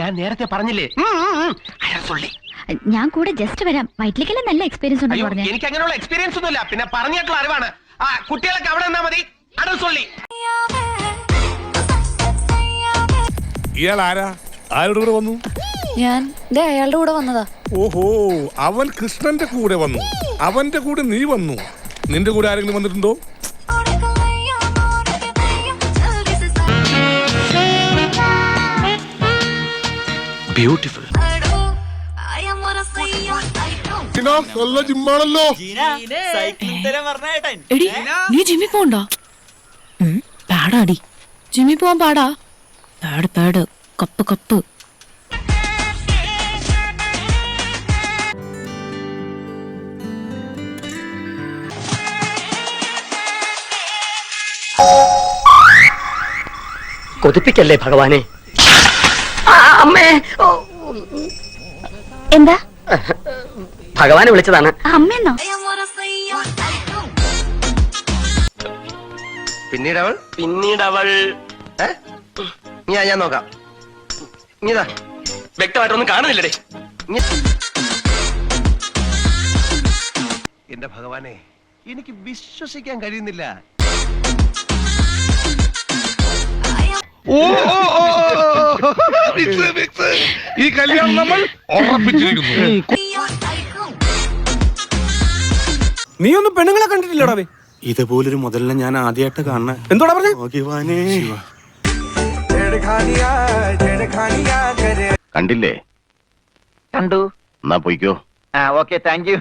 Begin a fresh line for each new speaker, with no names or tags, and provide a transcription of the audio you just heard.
ഞാൻ നേരത്തെ പറഞ്ഞില്ലേ?
ഞാൻ കൂടെ ജസ്റ്റ് വരാം. വയറ്റിലേക്കെല്ലാം നല്ല എക്സ്പീരിയൻസ് ഉണ്ടെന്ന് പറഞ്ഞു.
എനിക്ക് അങ്ങനെയുള്ള എക്സ്പീരിയൻസ് ഒന്നുമില്ല. പിന്നെ പറഞ്ഞിട്ടുള്ള അറിവാണ്. ആ കുട്ടികളൊക്കെ അവിടെ നിന്നാ മതി. അടൽ സൊള്ളി.
ഇയാൾ ആരാ ആരുടെ കൂടെ വന്നു?
ഞാൻ ദേ അയാളുടെ കൂടെ വന്നതാ.
ഓഹോ അവൻ കൃഷ്ണന്റെ കൂടെ വന്നു. അവന്റെ കൂടെ നീ വന്നു. നിന്റെ കൂടെ ആരെങ്കിലും വന്നിട്ടുണ്ടോ?
ബ്യൂട്ടിഫുൾ
നല്ല ജിമ്മാണല്ലോ.
എടി നീ ജിമ്മി പോണ്ടോ പാടാടി ജിമ്മി പോവാൻ പാടാ. പാട് പാട്. Cup cup.
കൊതിപ്പിക്കല്ലേ ഭഗവാനെ? അമ്മേ
എന്താ?
ഭഗവാനെ വിളിച്ചതാണ്.
അമ്മയെന്നോ
പിന്നീട് അവൾ പിന്നീട് അവൾ ഞാൻ നോക്കാം. ഇതാ. വ്യക്തമായിട്ടൊന്നും കാണുന്നില്ലടേ. എന്റെ ഭഗവാനെ എനിക്ക് വിശ്വസിക്കാൻ കഴിയുന്നില്ല.
ഓ, ഓ, ഓ, ഓ, മിക്സ്, മിക്സ്. ഈ കല്യാണം നമ്മൾ ഉറപ്പിച്ചിരിക്കുന്നു.
നീ ഒന്നും പെണ്ണുങ്ങളെ കണ്ടിട്ടില്ലടാ
ഇതുപോലൊരു മുതലിനെ ഞാൻ ആദ്യമായിട്ട് കാണണ
എന്തോടാ പറഞ്ഞേ?
കണ്ടില്ലേ?
കണ്ടു.
എന്നാ പോയിക്കോ.
ആ ഓക്കെ താങ്ക് യു.